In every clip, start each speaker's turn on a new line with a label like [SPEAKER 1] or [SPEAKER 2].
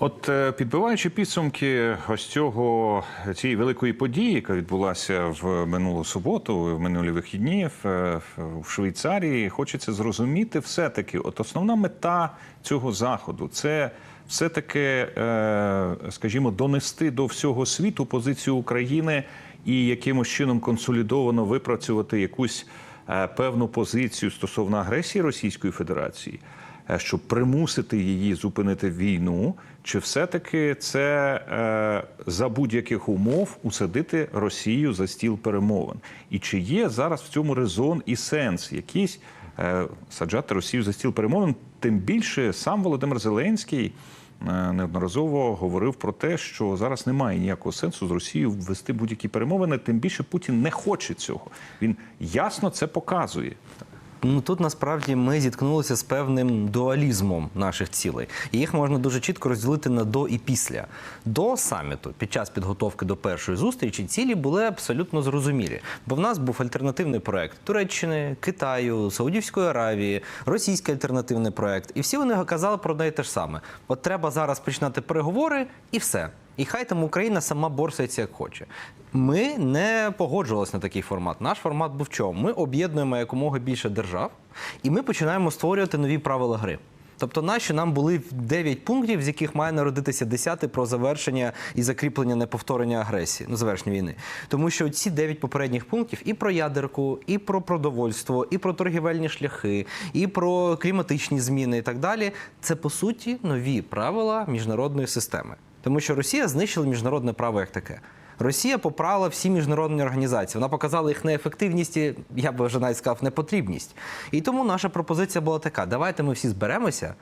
[SPEAKER 1] От е, підбиваючи підсумки ось цього цієї великої події, яка відбулася в минулу суботу, в минулі вихідні в, е, в Швейцарії, хочеться зрозуміти все-таки, от основна мета цього заходу це все-таки, е, скажімо, донести до всього світу позицію України і якимось чином консолідовано випрацювати якусь певну позицію стосовно агресії Російської Федерації. Е, щоб примусити її зупинити війну, чи все-таки це е, за будь-яких умов усадити Росію за стіл перемовин? І чи є зараз в цьому резон і сенс якийсь е, саджати Росію за стіл перемовин? Тим більше сам Володимир Зеленський неодноразово говорив про те, що зараз немає ніякого сенсу з Росією ввести будь-які перемовини. Тим більше Путін не хоче цього. Він ясно це показує.
[SPEAKER 2] Ну тут насправді ми зіткнулися з певним дуалізмом наших цілей. І їх можна дуже чітко розділити на до і після. До саміту, під час підготовки до першої зустрічі, цілі були абсолютно зрозумілі. Бо в нас був альтернативний проект Туреччини, Китаю, Саудівської Аравії, російський альтернативний проект. І всі вони казали про і те ж саме: от треба зараз починати переговори, і все. І хай там Україна сама борсається як хоче. Ми не погоджувалися на такий формат. Наш формат був чому? Ми об'єднуємо якомога більше держав, і ми починаємо створювати нові правила гри. Тобто, наші нам були 9 пунктів, з яких має народитися 10 про завершення і закріплення неповторення агресії, ну завершення війни. Тому що ці 9 попередніх пунктів і про ядерку, і про продовольство, і про торгівельні шляхи, і про кліматичні зміни, і так далі. Це по суті нові правила міжнародної системи. Тому що Росія знищила міжнародне право як таке. Росія попрала всі міжнародні організації. Вона показала їх неефективність, і, я би вже навіть сказав, непотрібність. І тому наша пропозиція була така: давайте ми всі зберемося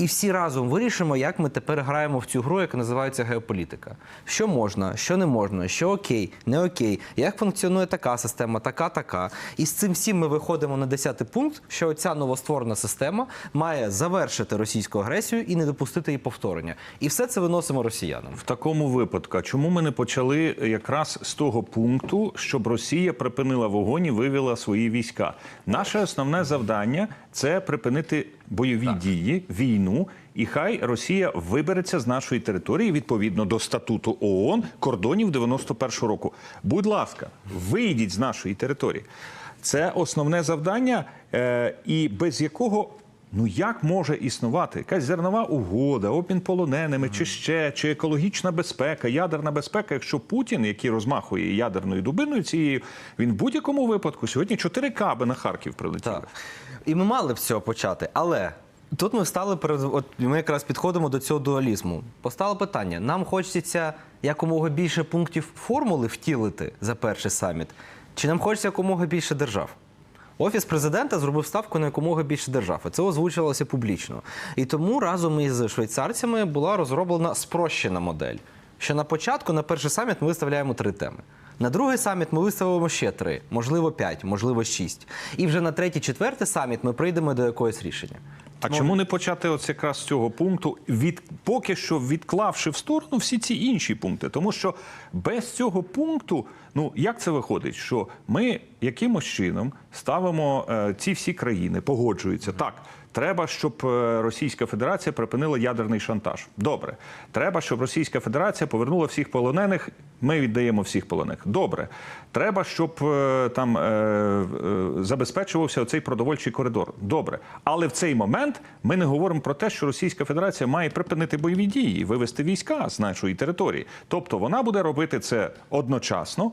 [SPEAKER 2] і всі разом вирішимо, як ми тепер граємо в цю гру, яка називається геополітика. Що можна, що не можна, що окей, не окей, як функціонує така система, така, така. І з цим всім ми виходимо на 10 пункт, що ця новостворена система має завершити російську агресію і не допустити її повторення. І все це виносимо росіянам.
[SPEAKER 1] В такому випадку, чому ми не почали якраз з того пункту, щоб Росія припинила вогонь і вивела свої війська? Наше основне завдання це припинити бойові дії, війну, і хай Росія вибереться з нашої території відповідно до статуту ООН кордонів 91-го року. Будь ласка, вийдіть з нашої території. Це основне завдання, е, і без якого Ну як може існувати якась зернова угода, обмін полоненими, чи ще, чи екологічна безпека, ядерна безпека, якщо Путін, який розмахує ядерною дубиною цією, він в будь-якому випадку сьогодні чотири каби на Харків прилетіли.
[SPEAKER 2] Так. І ми мали б з цього почати. Але тут ми стали перед от ми якраз підходимо до цього дуалізму. Постало питання: нам хочеться якомога більше пунктів формули втілити за перший саміт, чи нам хочеться якомога більше держав? Офіс президента зробив ставку на якомога більше держав. і Це озвучувалося публічно. І тому разом із швейцарцями була розроблена спрощена модель. Що на початку, на перший саміт, ми виставляємо три теми. На другий саміт ми виставимо ще три, можливо, п'ять, можливо, шість. І вже на третій, четвертий саміт ми прийдемо до якогось рішення.
[SPEAKER 1] А чому не почати ось якраз з цього пункту, від поки що відклавши в сторону всі ці інші пункти? Тому що без цього пункту, ну як це виходить, що ми якимось чином ставимо е, ці всі країни, погоджуються так. Треба, щоб е, Російська Федерація припинила ядерний шантаж. Добре, треба, щоб Російська Федерація повернула всіх полонених. Ми віддаємо всіх полонених. Добре, треба, щоб е, там е, забезпечувався цей продовольчий коридор. Добре, але в цей момент ми не говоримо про те, що Російська Федерація має припинити бойові дії, вивести війська з нашої території. Тобто вона буде робити це одночасно.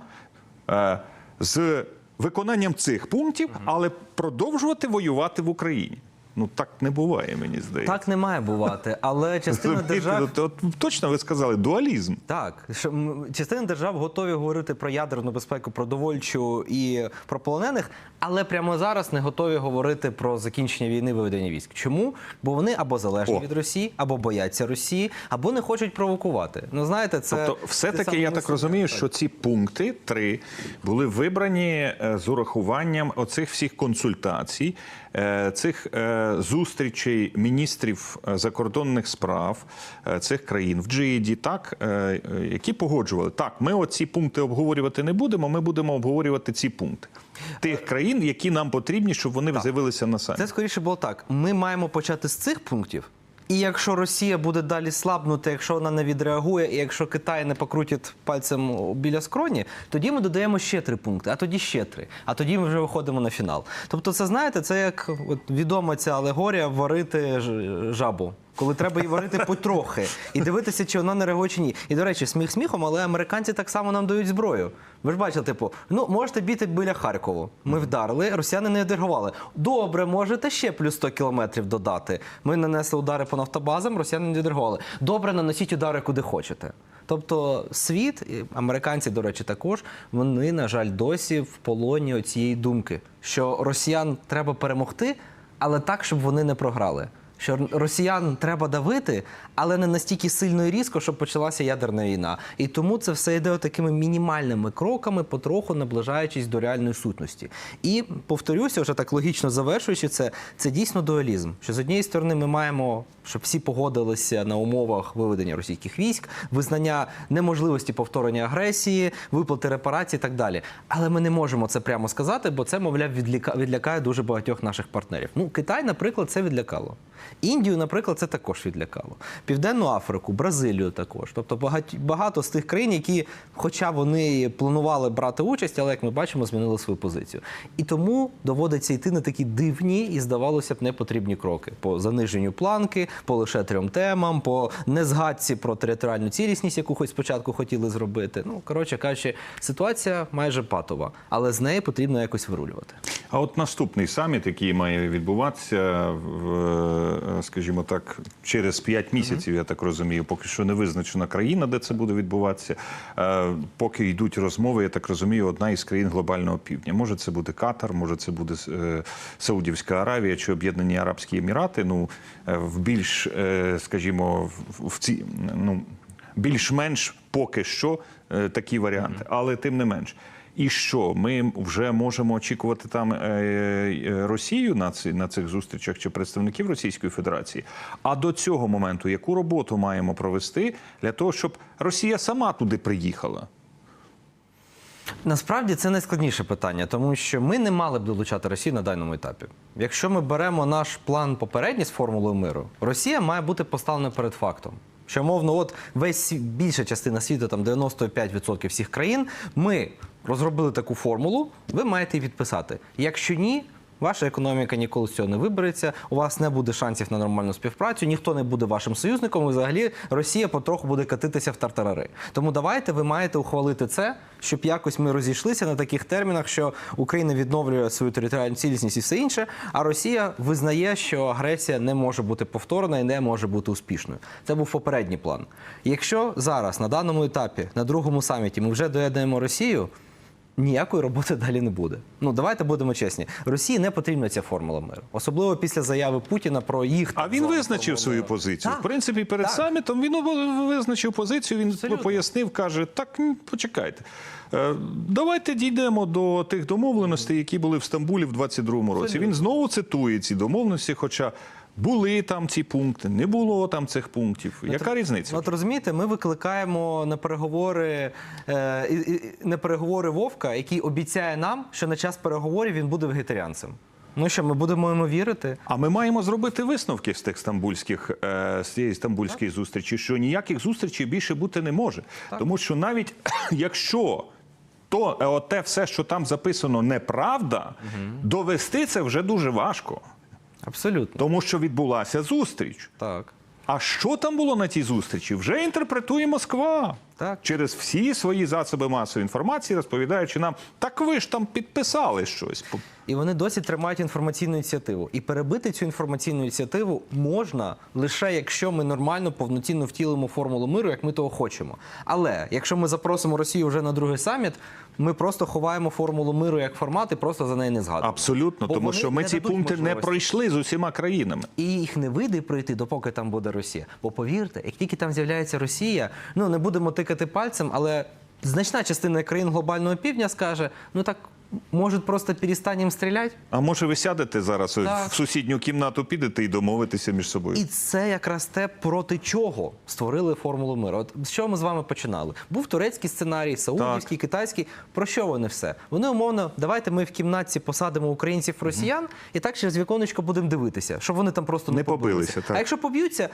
[SPEAKER 1] З виконанням цих пунктів, але продовжувати воювати в Україні. Ну так не буває, мені здається.
[SPEAKER 2] Так не має бувати, але частина держав.
[SPEAKER 1] от- от точно ви сказали дуалізм.
[SPEAKER 2] Так, що частина держав готові говорити про ядерну безпеку, продовольчу і про полонених, але прямо зараз не готові говорити про закінчення війни виведення військ. Чому? Бо вони або залежні
[SPEAKER 1] О.
[SPEAKER 2] від Росії, або бояться Росії, або не хочуть провокувати. Ну знаєте, це
[SPEAKER 1] Тобто, все-таки я так розумію,
[SPEAKER 2] Так.
[SPEAKER 1] що ці пункти три були вибрані е, з урахуванням оцих всіх консультацій, цих е, зустрічей міністрів е, закордонних справ е, цих країн в Джиді, так е, е, які погоджували так. Ми оці пункти обговорювати не будемо. Ми будемо обговорювати ці пункти тих країн, які нам потрібні, щоб вони з'явилися на саміті.
[SPEAKER 2] Це скоріше було так. Ми маємо почати з цих пунктів. І якщо Росія буде далі слабнути, якщо вона не відреагує, і якщо Китай не покрутить пальцем біля скроні, тоді ми додаємо ще три пункти, а тоді ще три. А тоді ми вже виходимо на фінал. Тобто, це знаєте, це як от відома ця алегорія варити жабу. Коли треба її варити потрохи і дивитися, чи вона не реагує ні. І до речі, сміх сміхом, але американці так само нам дають зброю. Ви ж бачили, типу, ну можете біти біля Харкову. Ми вдарили, росіяни не відреагували. Добре, можете ще плюс 100 кілометрів додати. Ми нанесли удари по нафтобазам, росіяни не відреагували. Добре, наносіть удари куди хочете. Тобто світ, американці, до речі, також вони, на жаль, досі в полоні цієї думки, що росіян треба перемогти, але так, щоб вони не програли. Що росіян треба давити, але не настільки сильно і різко, щоб почалася ядерна війна. І тому це все йде такими мінімальними кроками, потроху наближаючись до реальної сутності. І повторюся, вже так логічно завершуючи це, це дійсно дуалізм. Що з однієї сторони ми маємо, щоб всі погодилися на умовах виведення російських військ, визнання неможливості повторення агресії, виплати репарацій і так далі. Але ми не можемо це прямо сказати, бо це, мовляв, відлякає дуже багатьох наших партнерів. Ну, Китай, наприклад, це відлякало. Індію, наприклад, це також відлякало. Південну Африку, Бразилію також. Тобто багато з тих країн, які, хоча вони планували брати участь, але як ми бачимо, змінили свою позицію. І тому доводиться йти на такі дивні і, здавалося б, непотрібні кроки по заниженню планки, по лише трьом темам, по незгадці про територіальну цілісність, яку хоч спочатку хотіли зробити. Ну, коротше кажучи, ситуація майже патова, але з неї потрібно якось вирулювати.
[SPEAKER 1] А от наступний саміт, який має відбуватися, в, скажімо так, через 5 місяців, я так розумію, поки що не визначена країна, де це буде відбуватися. Е, Поки йдуть розмови, я так розумію, одна із країн глобального півдня. Може, це буде Катар, може, це буде е, Саудівська Аравія чи Об'єднані Арабські Емірати. Ну, е, в більш, е, скажімо, в, ці ну більш-менш поки що е, такі варіанти, але тим не менш. І що ми вже можемо очікувати там е, е, Росію на ці на цих зустрічах чи представників Російської Федерації? А до цього моменту яку роботу маємо провести для того, щоб Росія сама туди приїхала?
[SPEAKER 2] Насправді це найскладніше питання, тому що ми не мали б долучати Росію на даному етапі. Якщо ми беремо наш план попередній з формулою миру, Росія має бути поставлена перед фактом. Що мовно, от весь більша частина світу, там 95% всіх країн, ми розробили таку формулу, ви маєте її підписати. Якщо ні, ваша економіка ніколи з цього не вибереться, у вас не буде шансів на нормальну співпрацю, ніхто не буде вашим союзником, і взагалі Росія потроху буде катитися в тартарари. Тому давайте ви маєте ухвалити це, щоб якось ми розійшлися на таких термінах, що Україна відновлює свою територіальну цілісність і все інше, а Росія визнає, що агресія не може бути повторена і не може бути успішною. Це був попередній план. Якщо зараз на даному етапі, на другому саміті, ми вже доєднуємо Росію. Ніякої роботи далі не буде. Ну давайте будемо чесні. Росії не потрібна ця формула миру, особливо після заяви Путіна про їх.
[SPEAKER 1] А він визначив свою позицію.
[SPEAKER 2] Так.
[SPEAKER 1] В принципі, перед
[SPEAKER 2] Так.
[SPEAKER 1] самітом він визначив позицію. Він
[SPEAKER 2] Абсолютно.
[SPEAKER 1] пояснив, каже: так почекайте. е, Давайте дійдемо до тих домовленостей, які були в Стамбулі в 22-му році. Він знову цитує ці домовленості, хоча були там ці пункти, не було там цих пунктів. Яка різниця?
[SPEAKER 2] Ну, От розумієте, ми викликаємо на переговори е, на переговори Вовка, який обіцяє нам, що на час переговорів він буде вегетаріанцем. Ну що, ми будемо йому вірити?
[SPEAKER 1] А ми маємо зробити висновки з тих стамбульських е, з цієї стамбульської зустрічі, що ніяких зустрічей більше бути не може. Тому що навіть якщо то е, те все, що там записано, неправда, довести це вже дуже важко,
[SPEAKER 2] Абсолютно.
[SPEAKER 1] тому що відбулася зустріч.
[SPEAKER 2] Так.
[SPEAKER 1] А що там було на цій зустрічі? Вже інтерпретує Москва.
[SPEAKER 2] Так.
[SPEAKER 1] Через всі свої засоби масової інформації, розповідаючи нам, так ви ж там підписали щось.
[SPEAKER 2] І вони досі тримають інформаційну ініціативу. І перебити цю інформаційну ініціативу можна лише якщо ми нормально повноцінно втілимо формулу миру, як ми того хочемо. Але якщо ми запросимо Росію вже на другий саміт, ми просто ховаємо формулу миру як формат і просто за неї не згадуємо.
[SPEAKER 1] Абсолютно,
[SPEAKER 2] Бо
[SPEAKER 1] тому що ми ці пункти не
[SPEAKER 2] можливості.
[SPEAKER 1] пройшли з усіма країнами.
[SPEAKER 2] І їх не вийде пройти, допоки там буде Росія. Бо повірте, як тільки там з'являється Росія, ну не будемо тикати пальцем, але значна частина країн глобального півдня скаже: ну так Может, просто перестанем стрелять?
[SPEAKER 1] А може ви сядете зараз
[SPEAKER 2] Так.
[SPEAKER 1] в сусідню кімнату, підете і домовитеся між собою?
[SPEAKER 2] І це якраз те, проти чого створили формулу миру. От з чого ми з вами починали? Був турецький сценарій, саудівський, китайський. Про що вони все? Вони умовно, давайте ми в кімнатці посадимо українців росіян, і так через віконечко будемо дивитися, щоб вони там просто не,
[SPEAKER 1] Не побилися, так.
[SPEAKER 2] А якщо поб'ються.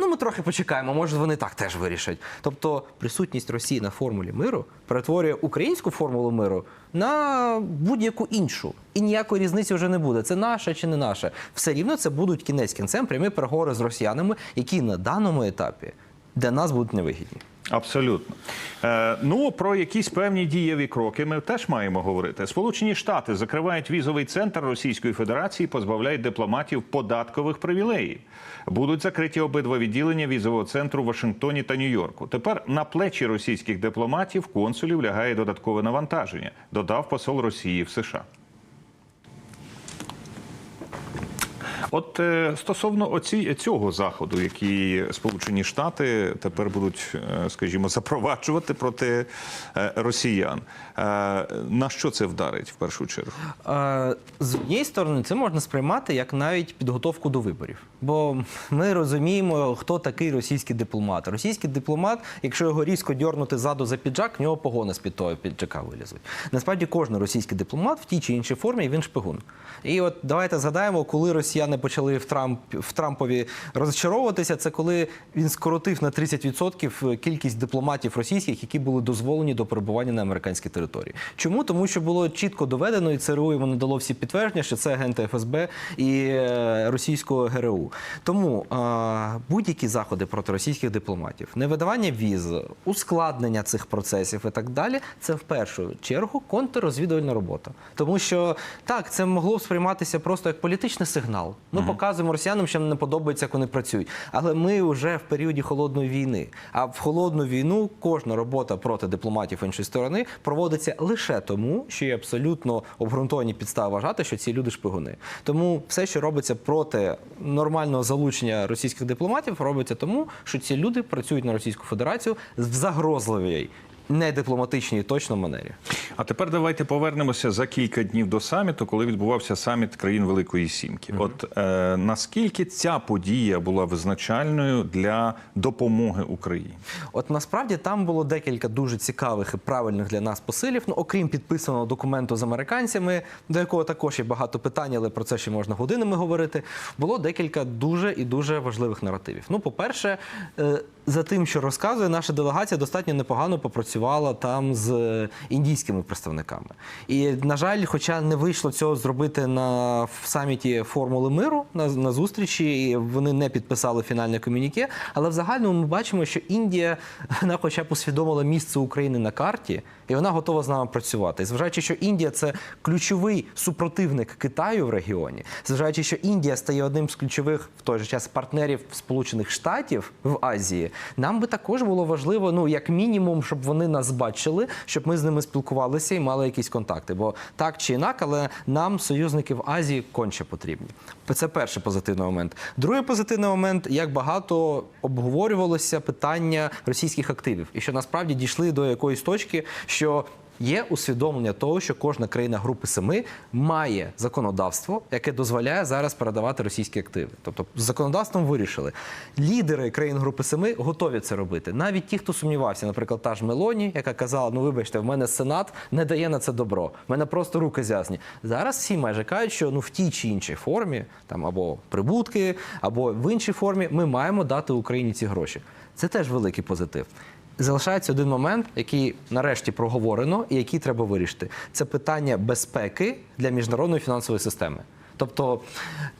[SPEAKER 2] Ну, ми трохи почекаємо, може вони так теж вирішать. Тобто присутність Росії на формулі миру перетворює українську формулу миру на будь-яку іншу. І ніякої різниці вже не буде. Це наше чи не наше. Все рівно це будуть кінець кінцем прямі переговори з росіянами, які на даному етапі для нас будуть невигідні.
[SPEAKER 1] Абсолютно. Е, ну про якісь певні дієві кроки ми теж маємо говорити. Сполучені Штати закривають візовий центр Російської Федерації, позбавляють дипломатів податкових привілеїв. Будуть закриті обидва відділення візового центру в Вашингтоні та Нью-Йорку. Тепер на плечі російських дипломатів консулів лягає додаткове навантаження. Додав посол Росії в США. От е, стосовно оці, цього заходу, який Сполучені Штати тепер будуть, е, скажімо, запроваджувати проти е, росіян, на що це вдарить в першу чергу?
[SPEAKER 2] З однієї сторони, це можна сприймати як навіть підготовку до виборів. Бо ми розуміємо, хто такий російський дипломат. Російський дипломат, якщо його різко дьорнути ззаду за піджак, в нього погони з під того піджака вилізуть. Насправді, кожен російський дипломат в тій чи іншій формі він шпигун. І от давайте згадаємо, коли росіяни почали в Трамп в Трампові розчаровуватися, це коли він скоротив на 30% кількість дипломатів російських, які були дозволені до перебування на американській території. Чому? Тому що було чітко доведено, і ЦРУ йому надало всі підтвердження, що це агенти ФСБ і е, російського ГРУ. Тому е, будь-які заходи проти російських дипломатів, невидавання віз, ускладнення цих процесів і так далі, це в першу чергу контррозвідувальна робота. Тому що так, це могло сприйматися просто як політичний сигнал. Ми показуємо росіянам, що нам не подобається, як вони працюють. Але ми вже в періоді холодної війни. А в холодну війну кожна робота проти дипломатів іншої сторони проводиться лише тому, що є абсолютно обґрунтовані підстави вважати, що ці люди шпигуни. Тому все, що робиться проти нормального залучення російських дипломатів, робиться тому, що ці люди працюють на Російську Федерацію в загрозливій, не дипломатичній точно манері.
[SPEAKER 1] А тепер давайте повернемося за кілька днів до саміту, коли відбувався саміт країн Великої Сімки. От е, наскільки ця подія була визначальною для допомоги Україні?
[SPEAKER 2] От насправді там було декілька дуже цікавих і правильних для нас посилів. Ну, окрім підписаного документу з американцями, до якого також є багато питань, але про це ще можна годинами говорити. Було декілька дуже і дуже важливих наративів. Ну, по-перше, е, за тим, що розказує, наша делегація достатньо непогано попрацювала там з е, індійськими представниками. І, на жаль, хоча не вийшло цього зробити на саміті формули миру на, на зустрічі, і вони не підписали фінальне комюніке. Але в загальному ми бачимо, що Індія вона хоча б усвідомила місце України на карті, і вона готова з нами працювати. Зважаючи, що Індія це ключовий супротивник Китаю в регіоні, зважаючи, що Індія стає одним з ключових в той же час партнерів Сполучених Штатів в Азії, нам би також було важливо, ну як мінімум, щоб вони нас бачили, щоб ми з ними спілкувалися і мали якісь контакти. Бо так чи інак, але нам союзники в Азії конче потрібні. Це перший позитивний момент. Другий позитивний момент, як багато обговорювалося питання російських активів, і що насправді дійшли до якоїсь точки, що Є усвідомлення того, що кожна країна Групи Семи має законодавство, яке дозволяє зараз передавати російські активи. Тобто з законодавством вирішили. Лідери країн Групи Семи готові це робити. Навіть ті, хто сумнівався, наприклад, та ж Мелоні, яка казала: ну вибачте, в мене Сенат не дає на це добро. В мене просто руки зв'язані. Зараз всі майже кажуть, що ну в тій чи іншій формі, там або прибутки, або в іншій формі, ми маємо дати Україні ці гроші. Це теж великий позитив. Залишається один момент, який нарешті проговорено і який треба вирішити. Це питання безпеки для міжнародної фінансової системи. Тобто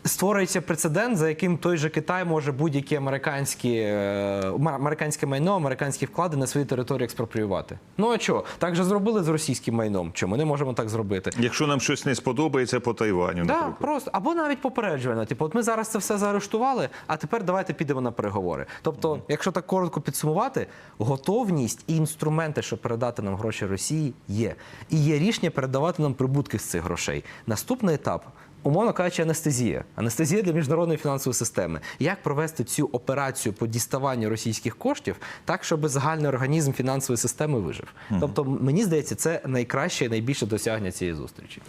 [SPEAKER 2] створюється прецедент, за яким той же Китай може будь-які американські е, американське майно, американські вклади на своїй території експропріювати. Ну а що? Так же зробили з російським майном. Чому не можемо так зробити?
[SPEAKER 1] Якщо нам щось не сподобається по Тайваню,
[SPEAKER 2] Да,
[SPEAKER 1] наприклад.
[SPEAKER 2] просто або навіть попереджувально. Типу, от ми зараз це все заарештували, а тепер давайте підемо на переговори. Тобто, якщо так коротко підсумувати, готовність і інструменти, щоб передати нам гроші Росії, є. І є рішення передавати нам прибутки з цих грошей. Наступний етап Умовно кажучи, анестезія. Анестезія для міжнародної фінансової системи. Як провести цю операцію по діставанню російських коштів так, щоб загальний організм фінансової системи вижив? Тобто, мені здається, це найкраще і найбільше досягнення цієї зустрічі.